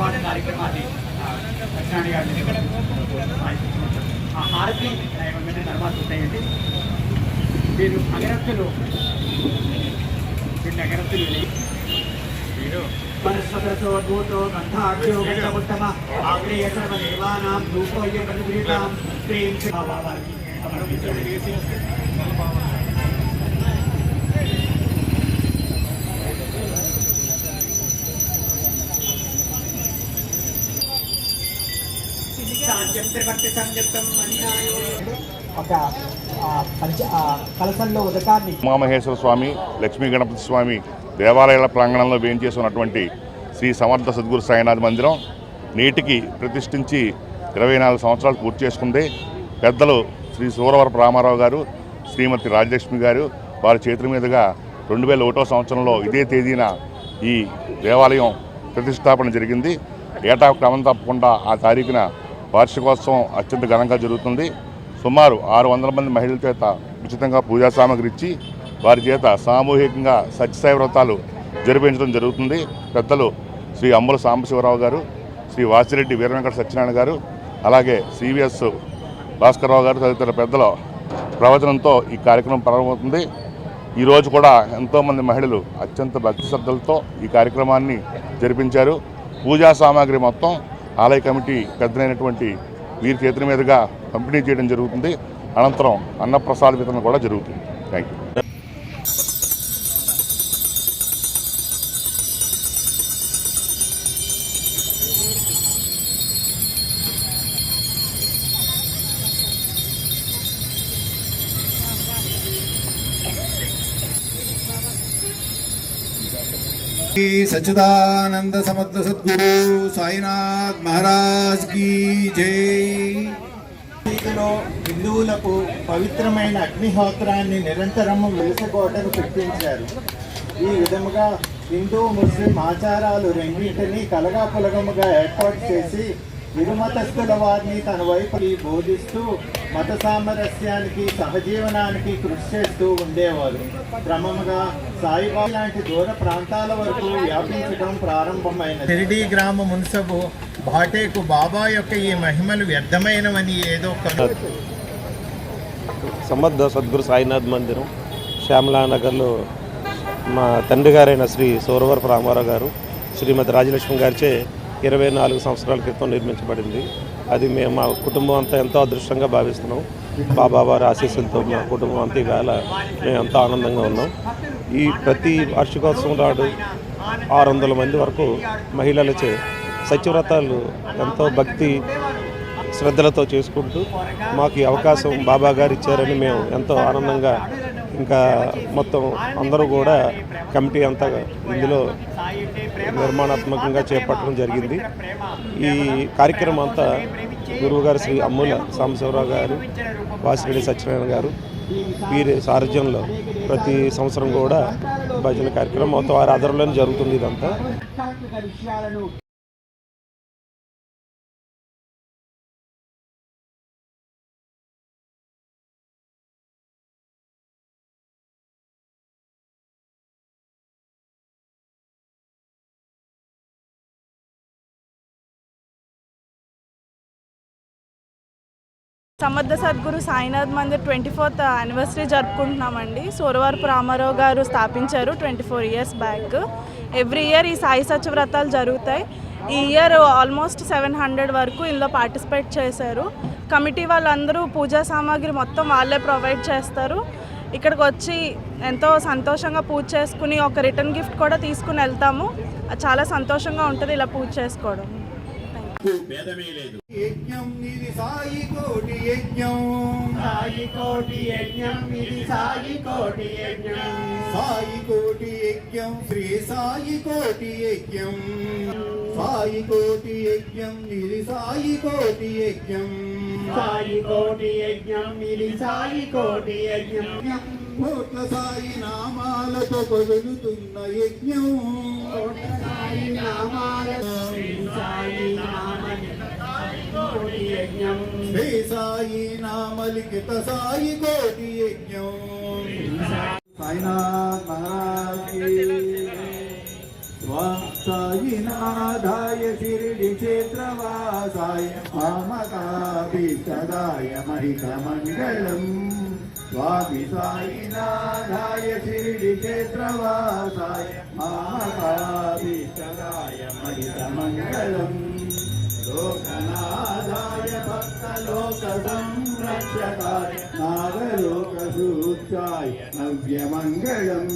నిర్వహణ కార్యక్ರಮದಲ್ಲಿ ಲಕ್ಷ್ಮಣ್ ಗಾರಿని ఆ హారతి వెంటనే తర్వాత ఉంటాయండి. మీరు అగరత్తులు వీళ్ళు అగరత్తులు మీరు మనస్వతో భూతో గంధాక్షో గంధముత్తమ ఒక కలసంలో ఉదకాన్ని. ఉమామహేశ్వర స్వామి లక్ష్మీ గణపతి స్వామి దేవాలయాల ప్రాంగణంలో వేయించేసి ఉన్నటువంటి శ్రీ సమర్థ సద్గురు సాయినాథ్ మందిరం నేటికి ప్రతిష్ఠించి ఇరవై నాలుగు సంవత్సరాలు పూర్తి చేసుకుంది. పెద్దలు శ్రీ సూరవరపు రామారావు గారు శ్రీమతి రాజలక్ష్మి గారు వారి చేతుల మీదుగా రెండు వేల ఒకటో సంవత్సరంలో ఇదే తేదీన ఈ దేవాలయం ప్రతిష్టాపన జరిగింది. ఏటా క్రమం తప్పకుండా ఆ తారీఖున వార్షికోత్సవం అత్యంత ఘనంగా జరుగుతుంది. సుమారు ఆరు వందల మంది మహిళల చేత ఉచితంగా పూజా సామాగ్రి ఇచ్చి వారి చేత సామూహికంగా సత్యసాయి వ్రతాలు జరిపించడం జరుగుతుంది. పెద్దలు శ్రీ అమ్ముల సాంబశివరావు గారు శ్రీ వాసిరెడ్డి వీరవెంకట సత్యనారాయణ గారు అలాగే సివిఎస్ భాస్కర్రావు గారు తదితర పెద్దల ప్రవచనంతో ఈ కార్యక్రమం ప్రారంభమవుతుంది. ఈరోజు కూడా ఎంతోమంది మహిళలు అత్యంత భక్తి శ్రద్ధలతో ఈ కార్యక్రమాన్ని జరిపించారు. పూజా సామాగ్రి మొత్తం ఆలయ కమిటీ పెద్దలైనటువంటి వీరి చేతుల మీదుగా పంపిణీ చేయడం జరుగుతుంది. అనంతరం అన్నప్రసాద వితరణ కూడా జరుగుతుంది. థ్యాంక్ యూ सच्चिदानंद समर्थ सद्गुरु साईनाथ महाराज की जय వీధిలో హిందువులకు పవిత్రమైన అగ్నిహోత్రాన్ని నిరంతరము వెలుసుకోవటం పెట్టించారు ఈ విధముగా హిందూ ముస్లిం ఆచారాలు రెండింటినీ కలగాపులగముగా ఏర్పాటు చేసి ఇరుమతస్థుల వారిని తన వైపు బోధిస్తూ మత సామరస్యానికి సహజీవనానికి కృషి చేస్తూ ఉండేవారు. క్రమముగా సాయిబాబా లాంటి దూర ప్రాంతాల వరకు వ్యాపించడం ప్రారంభమైనది. షిరిడీ గ్రామ మున్సబు భాటేకు బాబా యొక్క ఈ మహిమలు వ్యర్థమైనవని ఏదో సమర్థ సద్గురు సాయినాథ్ మందిరం శ్యామలానగర్లో మా తండ్రి గారైన శ్రీ సౌరవరపు రామారావు గారు శ్రీమతి రాజలక్ష్మి గారిచే ఇరవై నాలుగు సంవత్సరాల క్రితం నిర్మించబడింది. అది మేము మా కుటుంబం అంతా ఎంతో అదృష్టంగా భావిస్తున్నాం. బాబా వారి ఆశీస్సులతో మా కుటుంబం అంతా ఈవేళ మేము ఎంతో ఆనందంగా ఉన్నాం. ఈ ప్రతి వార్షికోత్సవం నాడు ఆరు వందల మంది వరకు మహిళలచే సత్యవ్రతాలు ఎంతో భక్తి శ్రద్ధలతో చేసుకుంటూ మాకు ఈ అవకాశం బాబా గారు ఇచ్చారని మేము ఎంతో ఆనందంగా ఇంకా మొత్తం అందరూ కూడా కమిటీ అంతా ఇందులో నిర్మాణాత్మకంగా చేపట్టడం జరిగింది. ఈ కార్యక్రమం అంతా గురువుగారు శ్రీ అమ్ముల సాంబశివరావు గారు వాసిరెడ్డి సత్యనారాయణ గారు వీరి సారథ్యంలో ప్రతి సంవత్సరం కూడా భజన కార్యక్రమం మొత్తం వారి ఆధారంలోనే జరుగుతుంది ఇదంతా. Samarth Sadguru Sainath Mandir twenty fourth anniversary జరుపుకుంటున్నామండి. Suravarapu Ramarao గారు స్థాపించారు twenty four years back every year ఈ సాయి సత్యవ్రతాలు జరుగుతాయి. ఈ ఇయర్ ఆల్మోస్ట్ సెవెన్ హండ్రెడ్ వరకు ఇందులో పార్టిసిపేట్ చేశారు. కమిటీ వాళ్ళందరూ పూజా సామాగ్రి మొత్తం వాళ్ళే ప్రొవైడ్ చేస్తారు. ఇక్కడికి వచ్చి ఎంతో సంతోషంగా పూజ చేసుకుని ఒక రిటర్న్ గిఫ్ట్ కూడా తీసుకుని వెళ్తాము. చాలా సంతోషంగా ఉంటుంది ఇలా పూజ చేసుకోవడం. యజ్ఞం ఇది సాయి కోటి యజ్ఞం. సాయి కోటి యజ్ఞం ఇది సాయి కోటి యజ్ఞం. సాయి కోటి యజ్ఞం శ్రీ సాయి కోటి యజ్ఞం. సాయి కోటి యజ్ఞం ఇది సాయి కోటి యజ్ఞం. సాయి కోటి యజ్ఞం ఇది సాయి కోటి యజ్ఞం. కోట్ల సాయి నామాలతో పగులుతున్న యజ్ఞం. సాయి నామాల సాయి కోటి యజ్ఞం. శ్రీ సాయి నామలిఖిత సాయి కోటి యజ్ఞం. సాయినాథ్ మహారాజ్ కి సాయినాథాయ శిరిడి క్షేత్రవాసాయ మామకాభిష్టదాయ మహితమంగళం స్వామి సాయినాథాయ శిరిడి క్షేత్రవాసాయ మామకాభిష్టదాయ మహితమంగళం లోకనాథాయ భక్తలోక సంరక్షకాయ నాగలోకసూత్రాయ నవ్యమంగళం